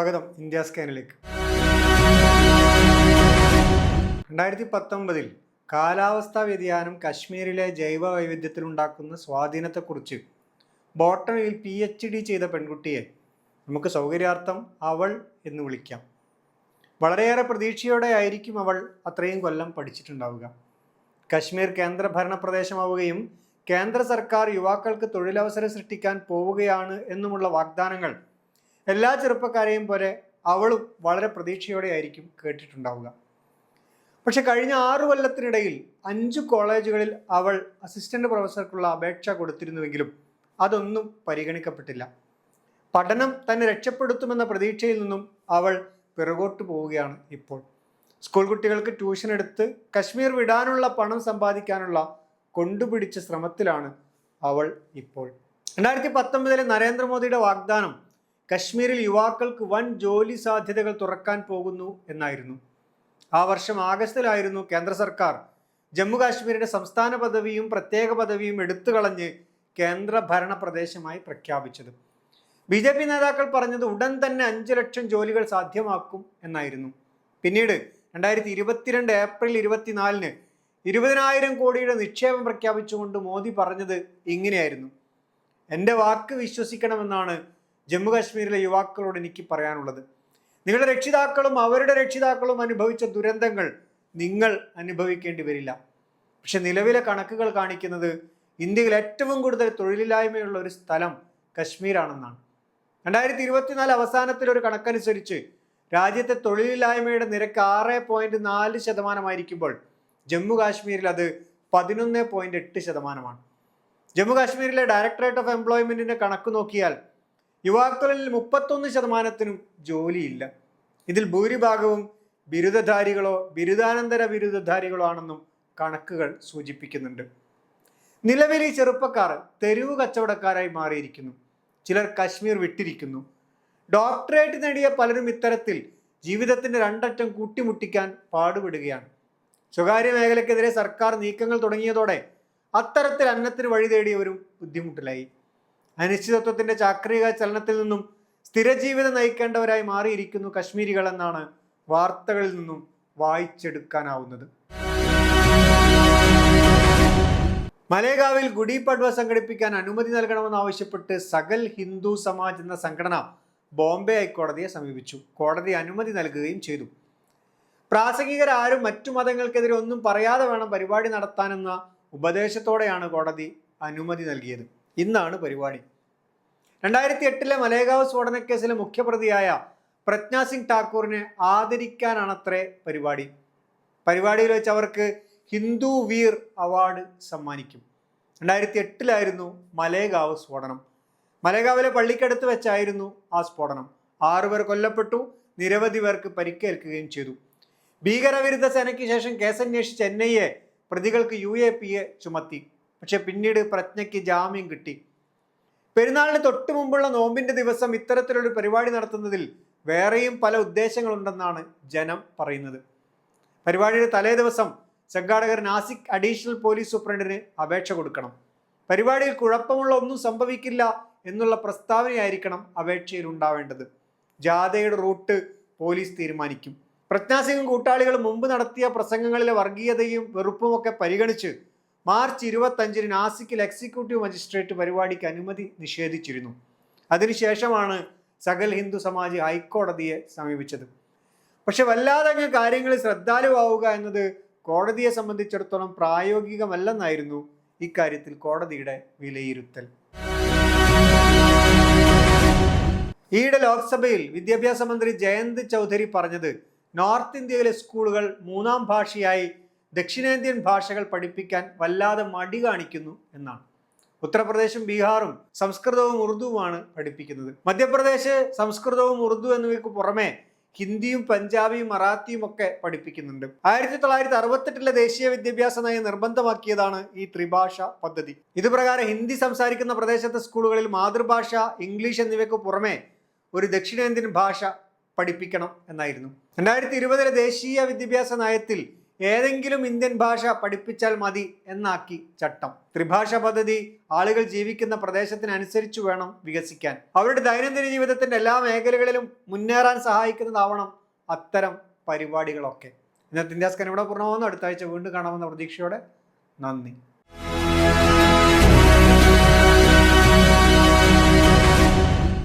സ്വാഗതം ഇന്ത്യ സ്കാനിലേക്ക്. രണ്ടായിരത്തി പത്തൊമ്പതിൽ കാലാവസ്ഥാ വ്യതിയാനം കശ്മീരിലെ ജൈവ വൈവിധ്യത്തിലുണ്ടാക്കുന്ന സ്വാധീനത്തെക്കുറിച്ച് ബോട്ടണിയിൽ പി എച്ച് ഡി ചെയ്ത പെൺകുട്ടിയെ നമുക്ക് സൗകര്യാർത്ഥം അവൾ എന്ന് വിളിക്കാം. വളരെയേറെ പ്രതീക്ഷയോടെ ആയിരിക്കും അവൾ അത്രയും കൊല്ലം പഠിച്ചിട്ടുണ്ടാവുക. കശ്മീർ കേന്ദ്രഭരണ പ്രദേശമാവുകയും കേന്ദ്ര സർക്കാർ യുവാക്കൾക്ക് തൊഴിലവസരം സൃഷ്ടിക്കാൻ പോവുകയാണ് എന്നുമുള്ള വാഗ്ദാനങ്ങൾ എല്ലാ ചെറുപ്പക്കാരെയും പോലെ അവളും വളരെ പ്രതീക്ഷയോടെ ആയിരിക്കും കേട്ടിട്ടുണ്ടാവുക. പക്ഷെ കഴിഞ്ഞ ആറു കൊല്ലത്തിനിടയിൽ അഞ്ച് കോളേജുകളിൽ അവൾ അസിസ്റ്റന്റ് പ്രൊഫസർക്കുള്ള അപേക്ഷ കൊടുത്തിരുന്നുവെങ്കിലും അതൊന്നും പരിഗണിക്കപ്പെട്ടില്ല. പഠനം തന്നെ രക്ഷപ്പെടുത്തുമെന്ന പ്രതീക്ഷയിൽ നിന്നും അവൾ പിറകോട്ട് പോവുകയാണ് ഇപ്പോൾ. സ്കൂൾ കുട്ടികൾക്ക് ട്യൂഷൻ എടുത്ത് കശ്മീർ വിടാനുള്ള പണം സമ്പാദിക്കാനുള്ള കൊണ്ടുപിടിച്ച ശ്രമത്തിലാണ് അവൾ ഇപ്പോൾ. രണ്ടായിരത്തി പത്തൊമ്പതിലെ നരേന്ദ്രമോദിയുടെ വാഗ്ദാനം കശ്മീരിൽ യുവാക്കൾക്ക് വൻ ജോലി സാധ്യതകൾ തുറക്കാൻ പോകുന്നു എന്നായിരുന്നു. ആ വർഷം ആഗസ്റ്റിലായിരുന്നു കേന്ദ്ര സർക്കാർ ജമ്മു കാശ്മീരിന്റെ സംസ്ഥാന പദവിയും പ്രത്യേക പദവിയും എടുത്തു കളഞ്ഞ് കേന്ദ്ര ഭരണ പ്രദേശമായി പ്രഖ്യാപിച്ചത്. ബി ജെ പി നേതാക്കൾ പറഞ്ഞത് ഉടൻ തന്നെ അഞ്ച് ലക്ഷം ജോലികൾ സാധ്യമാക്കും എന്നായിരുന്നു. പിന്നീട് രണ്ടായിരത്തി ഇരുപത്തിരണ്ട് ഏപ്രിൽ ഇരുപത്തിനാലിന് ഇരുപതിനായിരം കോടിയുടെ നിക്ഷേപം പ്രഖ്യാപിച്ചുകൊണ്ട് മോദി പറഞ്ഞത് ഇങ്ങനെയായിരുന്നു. എന്റെ വാക്ക് വിശ്വസിക്കണമെന്നാണ് ജമ്മു കാശ്മീരിലെ യുവാക്കളോട് എനിക്ക് പറയാനുള്ളത്. നിങ്ങളുടെ രക്ഷിതാക്കളും അവരുടെ രക്ഷിതാക്കളും അനുഭവിച്ച ദുരന്തങ്ങൾ നിങ്ങൾ അനുഭവിക്കേണ്ടി വരില്ല. പക്ഷെ നിലവിലെ കണക്കുകൾ കാണിക്കുന്നത് ഇന്ത്യയിൽ ഏറ്റവും കൂടുതൽ തൊഴിലില്ലായ്മയുള്ള ഒരു സ്ഥലം കശ്മീരാണെന്നാണ്. രണ്ടായിരത്തി ഇരുപത്തിനാല് അവസാനത്തിൽ ഒരു കണക്കനുസരിച്ച് രാജ്യത്തെ തൊഴിലില്ലായ്മയുടെ നിരക്ക് ആറ് പോയിന്റ് നാല് ശതമാനമായിരിക്കുമ്പോൾ ജമ്മു കാശ്മീരിൽ അത് പതിനൊന്ന് പോയിന്റ് എട്ട് ശതമാനമാണ്. ജമ്മു കാശ്മീരിലെ ഡയറക്ടറേറ്റ് ഓഫ് എംപ്ലോയ്മെന്റിന്റെ കണക്ക് നോക്കിയാൽ യുവാക്കളിൽ മുപ്പത്തൊന്ന് ശതമാനത്തിനും ജോലിയില്ല. ഇതിൽ ഭൂരിഭാഗവും ബിരുദധാരികളോ ബിരുദാനന്തര ബിരുദധാരികളോ ആണെന്നും കണക്കുകൾ സൂചിപ്പിക്കുന്നുണ്ട്. നിലവിൽ ഈ ചെറുപ്പക്കാർ തെരുവ് കച്ചവടക്കാരായി മാറിയിരിക്കുന്നു. ചിലർ കശ്മീർ വിട്ടിരിക്കുന്നു. ഡോക്ടറേറ്റ് നേടിയ പലരും ഇത്തരത്തിൽ ജീവിതത്തിന്റെ രണ്ടറ്റം കൂട്ടിമുട്ടിക്കാൻ പാടുപെടുകയാണ്. സ്വകാര്യ മേഖലയ്ക്കെതിരെ സർക്കാർ നീക്കങ്ങൾ തുടങ്ങിയതോടെ അത്തരത്തിൽ അന്നത്തിന് വഴി തേടിയവരും ബുദ്ധിമുട്ടിലായി. അനിശ്ചിതത്വത്തിന്റെ ചാക്രിക ചലനത്തിൽ നിന്നും സ്ഥിരജീവിതം നയിക്കേണ്ടവരായി മാറിയിരിക്കുന്നു കശ്മീരികൾ എന്നാണ് വാർത്തകളിൽ നിന്നും വായിച്ചെടുക്കാനാവുന്നത്. മലേഗാവിൽ ഗുഡി പഡ്വ സംഘടിപ്പിക്കാൻ അനുമതി നൽകണമെന്നാവശ്യപ്പെട്ട് സകൽ ഹിന്ദു സമാജ് എന്ന സംഘടന ബോംബെ ഹൈക്കോടതിയെ സമീപിച്ചു. കോടതി അനുമതി നൽകുകയും ചെയ്തു. പ്രാസംഗികരാരും മറ്റു മതങ്ങൾക്കെതിരെ ഒന്നും പറയാതെ വേണം പരിപാടി നടത്താനെന്ന ഉപദേശത്തോടെയാണ് കോടതി അനുമതി നൽകിയത്. ഇന്നാണ് പരിപാടി. രണ്ടായിരത്തി എട്ടിലെ മലേഗാവ് സ്ഫോടനക്കേസിലെ മുഖ്യപ്രതിയായ പ്രജ്ഞാ സിംഗ് ഠാക്കൂറിനെ ആദരിക്കാനാണത്രേ പരിപാടി. പരിപാടിയിൽ വെച്ച് അവർക്ക് ഹിന്ദു വീർ അവാർഡ് സമ്മാനിക്കും. രണ്ടായിരത്തി എട്ടിലായിരുന്നു മലേഗാവ് സ്ഫോടനം. മലേഗാവിലെ പള്ളിക്കടുത്ത് വെച്ചായിരുന്നു ആ സ്ഫോടനം. ആറുപേർ കൊല്ലപ്പെട്ടു നിരവധി പേർക്ക് പരിക്കേൽക്കുകയും ചെയ്തു. ഭീകരവിരുദ്ധ സേനയ്ക്ക് ശേഷം കേസന്വേഷിച്ച എൻ ഐ എ പ്രതികൾക്ക് യു എ പി എ ചുമത്തി. പക്ഷെ പിന്നീട് പ്രജ്ഞയ്ക്ക് ജാമ്യം കിട്ടി. പെരുന്നാളിന് തൊട്ടു മുമ്പുള്ള നോമ്പിന്റെ ദിവസം ഇത്തരത്തിലൊരു പരിപാടി നടത്തുന്നതിൽ വേറെയും പല ഉദ്ദേശങ്ങളുണ്ടെന്നാണ് ജനം പറയുന്നത്. പരിപാടിയുടെ തലേ ദിവസം സംഘാടകർ നാസിക് അഡീഷണൽ പോലീസ് സൂപ്രണ്ടിന് അപേക്ഷ കൊടുക്കണം. പരിപാടിയിൽ കുഴപ്പമുള്ള ഒന്നും സംഭവിക്കില്ല എന്നുള്ള പ്രസ്താവനയായിരിക്കണം അപേക്ഷയിൽ ഉണ്ടാവേണ്ടത് ജാഥയുടെ റൂട്ട് പോലീസ് തീരുമാനിക്കും. പ്രജ്ഞാസിംഗും കൂട്ടാളികളും മുമ്പ് നടത്തിയ പ്രസംഗങ്ങളിലെ വർഗീയതയും വെറുപ്പുമൊക്കെ പരിഗണിച്ച് മാർച്ച് ഇരുപത്തഞ്ചിന് നാസിക്കിൽ എക്സിക്യൂട്ടീവ് മജിസ്ട്രേറ്റ് പരിപാടിക്ക് അനുമതി നിഷേധിച്ചിരുന്നു. അതിനുശേഷമാണ് സകൽ ഹിന്ദു സമാജ് ഹൈക്കോടതിയെ സമീപിച്ചത്. പക്ഷെ വല്ലാതെ കാര്യങ്ങളിൽ ശ്രദ്ധാലുവാവുക എന്നത് കോടതിയെ സംബന്ധിച്ചിടത്തോളം പ്രായോഗികമല്ലെന്നായിരുന്നു ഇക്കാര്യത്തിൽ കോടതിയുടെ വിലയിരുത്തൽ. ഈയിടെ ലോക്സഭയിൽ വിദ്യാഭ്യാസ മന്ത്രി ജയന്ത് ചൗധരി പറഞ്ഞത് നോർത്ത് ഇന്ത്യയിലെ സ്കൂളുകൾ മൂന്നാം ഭാഷയായി ദക്ഷിണേന്ത്യൻ ഭാഷകൾ പഠിപ്പിക്കാൻ വല്ലാതെ മടി കാണിക്കുന്നു എന്നാണ്. ഉത്തർപ്രദേശും ബീഹാറും സംസ്കൃതവും ഉറുദുവുമാണ് പഠിപ്പിക്കുന്നത്. മധ്യപ്രദേശ് സംസ്കൃതവും ഉറുദു എന്നിവയ്ക്ക് പുറമെ ഹിന്ദിയും പഞ്ചാബിയും മറാത്തിയും ഒക്കെ പഠിപ്പിക്കുന്നുണ്ട്. ആയിരത്തി തൊള്ളായിരത്തി അറുപത്തെട്ടിലെ ദേശീയ വിദ്യാഭ്യാസ നയം നിർബന്ധമാക്കിയതാണ് ഈ ത്രിഭാഷ പദ്ധതി. ഇതുപ്രകാരം ഹിന്ദി സംസാരിക്കുന്ന പ്രദേശത്തെ സ്കൂളുകളിൽ മാതൃഭാഷ ഇംഗ്ലീഷ് എന്നിവയ്ക്ക് പുറമെ ഒരു ദക്ഷിണേന്ത്യൻ ഭാഷ പഠിപ്പിക്കണം എന്നായിരുന്നു. രണ്ടായിരത്തി ഇരുപതിലെ ദേശീയ വിദ്യാഭ്യാസ നയത്തിൽ ഏതെങ്കിലും ഇന്ത്യൻ ഭാഷ പഠിപ്പിച്ചാൽ മതി എന്നാക്കി ചട്ടം. ത്രിഭാഷ പദ്ധതി ആളുകൾ ജീവിക്കുന്ന പ്രദേശത്തിനനുസരിച്ച് വേണം വികസിക്കാൻ. അവരുടെ ദൈനംദിന ജീവിതത്തിന്റെ എല്ലാ മേഖലകളിലും മുന്നേറാൻ സഹായിക്കുന്നതാവണം അത്തരം പരിപാടികളൊക്കെ. ഇന്നത്തെ ഇന്ത്യാസ്കൻ ഇവിടെ പൂർണമാകുന്നു അടുത്ത ആഴ്ച വീണ്ടും കാണാമെന്ന പ്രതീക്ഷയോടെ നന്ദി.